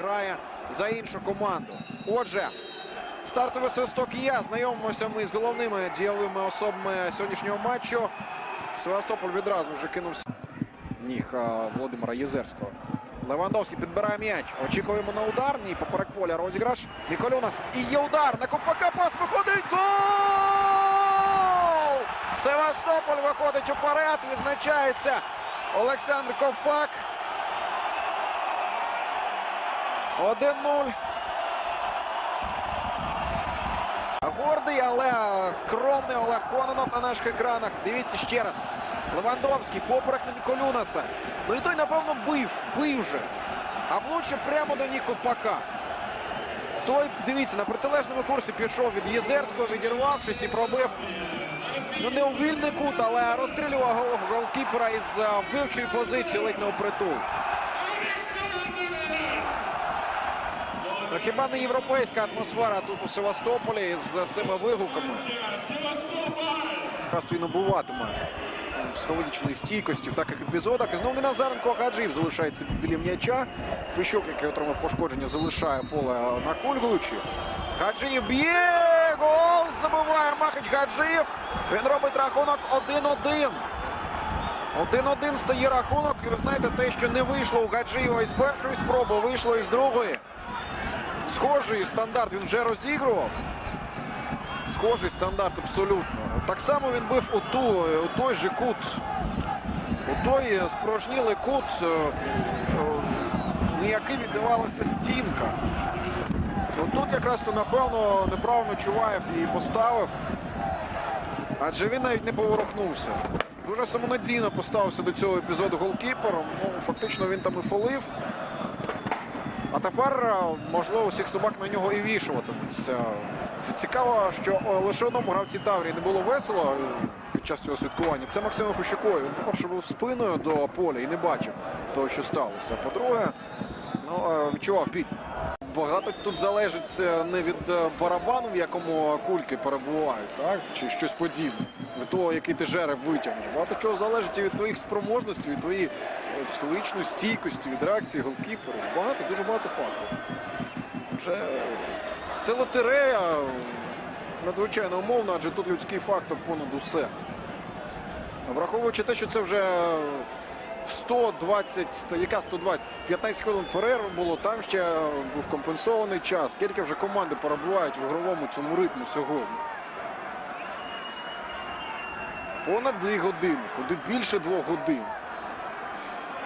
грає за іншу команду. Отже, стартовий свисток є. Знайомимося ми з головними дієвими особами сьогоднішнього матчу. Севастополь відразу вже кинувся ніг Володимира Єзерського. Левандовський підбирає м'яч. Очікуємо на удар. Ні, поперек поля розіграш. Міколюнас. І є удар. На Ковпака пас виходить. Гол! Севастополь виходить уперед. Відзначається Олександр Ковпак. 1-0. Гордий, але скромний Олег Кононов на наших екранах. Дивіться ще раз. Левандовський, поперек на Міколюнаса. Ну і той, напевно, бив, бив вже. А влучив прямо до ніг Ковпака. Той, дивіться, на протилежному курсі пішов від Єзерського, відірвавшись і пробив. Ну, не у вільний кут, але розстрілював голкіпера із а, вбивчої позиції ледь не у притул. Ну, хіба не європейська атмосфера тут у Севастополі з цими вигуками? Якраз і набуватиме психологічної стійкості в таких епізодах. І знову не Назаренко Гаджиїв залишається біля м'яча. Фищук, який отримав пошкодження, залишає поле накульгуючи. Гаджиїв б'є! Гол! Забиває Махач Гаджиїв. Він робить рахунок 1-1. 1-1 стає рахунок. І ви знаєте, те, що не вийшло у Гаджиєва із першої спроби, вийшло із другої. Схожий стандарт він вже розігрував. Схожий стандарт абсолютно. Так само він бив у, ту, у той же кут. У той спорожнілий кут, е, е, який віддавалася стінка. От тут якраз то, напевно, неправильно Чуваєв її поставив. Адже він навіть не поворухнувся. Дуже самонадійно поставився до цього епізоду голкіпером. Ну, фактично він там і фолив. А тепер, е, можливо, усіх собак на нього і вішуватимуться. Цікаво, що е, лише одному гравці Таврії не було весело е, під час цього святкування. Це Максиму Фищукові. Він, по-перше, був спиною до поля і не бачив того, що сталося. По-друге, ну, відчував біль. Багато тут залежить е, не від е, барабану, в якому кульки перебувають, так? чи щось подібне, від того, який ти жереб витягнеш. Багато чого залежить і від твоїх спроможностей, від твоєї е, психологічної стійкості, від реакції голкіперів. Багато, дуже багато факторів. Вже е, це лотерея надзвичайно умовна, адже тут людський фактор понад усе. Враховуючи те, що це вже 120, яка 120, 15 хвилин перерви було, там ще був компенсований час. Скільки вже команди перебувають в ігровому цьому ритму сьогодні? Понад 2 години, куди більше 2 годин.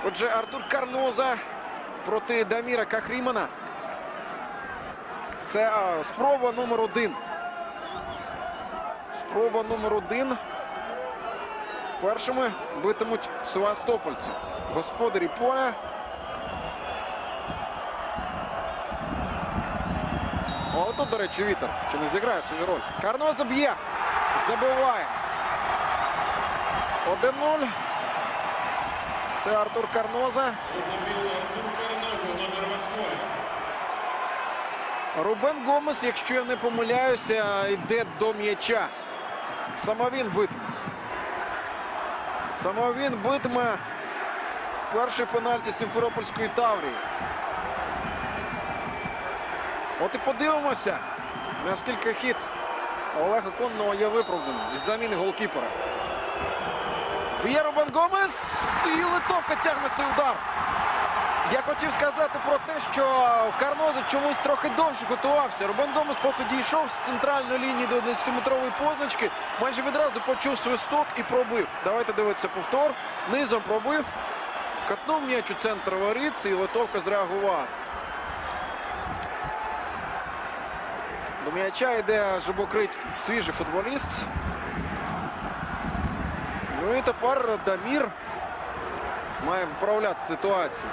Отже, Артур Карноза проти Даміра Кахрімана. Це а, спроба номер один. Спроба номер один. Першими битимуть Севастопольці. Господарі поля. О, тут, до речі, вітер. Чи не зіграє свою роль? Карно заб'є. Забиває. 1-0. Це Артур Карноза. Рубен Гомес, якщо я не помиляюся, йде до м'яча. Саме він битиме. Саме він битиме перший пенальті Сімферопольської Таврії. От і подивимося, наскільки хід Олега Конного є виправданим із заміни голкіпера. Б'є Рубан Гомес і Литовка тягне цей удар. Я хотів сказати про те, що Карноза чомусь трохи довше готувався. Рубен Гомес, поки дійшов з центральної лінії до 11-метрової позначки, майже відразу почув свисток і пробив. Давайте дивитися повтор. Низом пробив, катнув м'яч у центр воріт, і Литовка зреагував. До м'яча йде Жибокрицький, свіжий футболіст. Ну і тепер Дамір має вправляти ситуацію.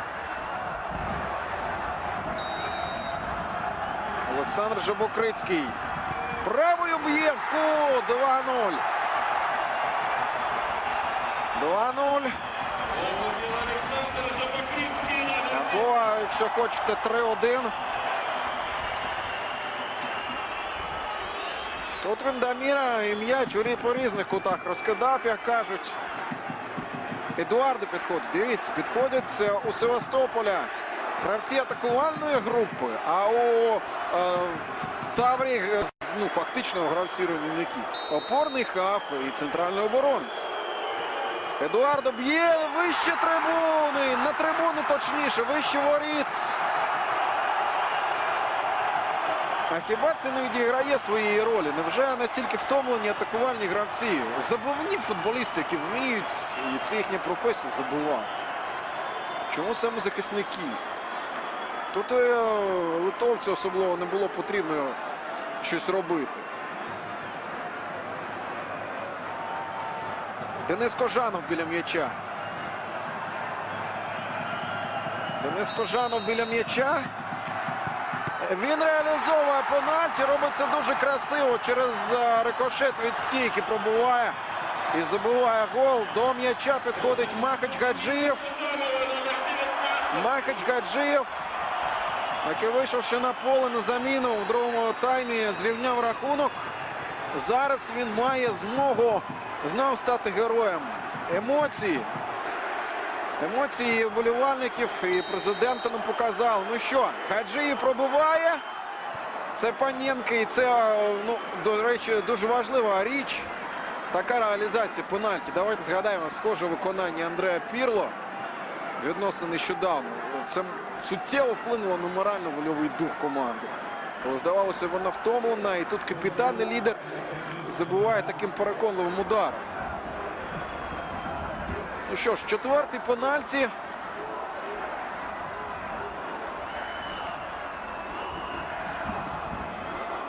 Олександр Жабокрицький. Правою б'є в кут. 2-0. 2-0. Або, якщо хочете, 3-1. Тут він Даміра і м'яч у по різних кутах розкидав, як кажуть. Едуарду підходить. Дивіться, підходять у Севастополя. Гравці атакувальної групи, а у е, Таврі е, ну, фактично гравці руйнівники. Опорний хаф і центральний оборонець. Едуардо б'є вище трибуни. На трибуни точніше, вище воріт. А хіба це не відіграє своєї ролі? Невже настільки втомлені атакувальні гравці? Забивні футболісти, які вміють, і це їхня професія забивати. Чому саме захисники? Тут е, литовцю особливо не було потрібно щось робити. Денис Кожанов біля м'яча. Денис Кожанов біля м'яча. Він реалізовує пенальті, робить це дуже красиво. Через е, рикошет від стійки пробуває і забиває гол. До м'яча підходить Махач Гаджиєв. Махач Гаджиєв, який вийшов ще на поле на заміну у другому таймі, зрівняв рахунок. Зараз він має змогу знов стати героєм. Емоції. Емоції вболівальників і президента нам показав. Ну що, Гаджиєв пробиває. Це Паненко і це, ну, до речі, дуже важлива річ. Така реалізація пенальті. Давайте згадаємо схоже виконання Андрея Пірло відносно нещодавно. Це суттєво вплинуло на морально-вольовий дух команди. Коли здавалося, вона втомлена, і тут капітан і лідер забуває таким переконливим ударом. Ну що ж, четвертий пенальті.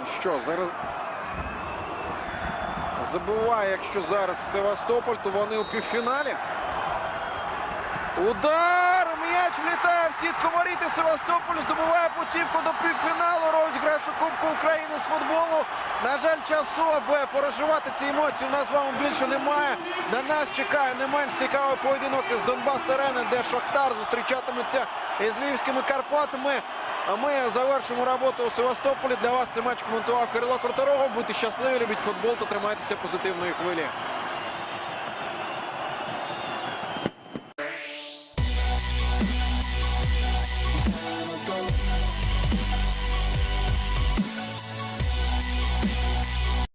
Ну Що, зараз забуває, якщо зараз Севастополь, то вони у півфіналі. Удар! М'яч влітає в сітку воріт і Севастополь здобуває путівку до півфіналу розіграшу Кубку України з футболу. На жаль, часу, аби переживати ці емоції, в нас з вами більше немає. На нас чекає не менш цікавий поєдинок із Донбас Арени, де Шахтар зустрічатиметься із Львівськими Карпатами. А ми завершимо роботу у Севастополі. Для вас цей матч коментував Кирило Круторого. Будьте щасливі, любіть футбол та тримайтеся позитивної хвилі.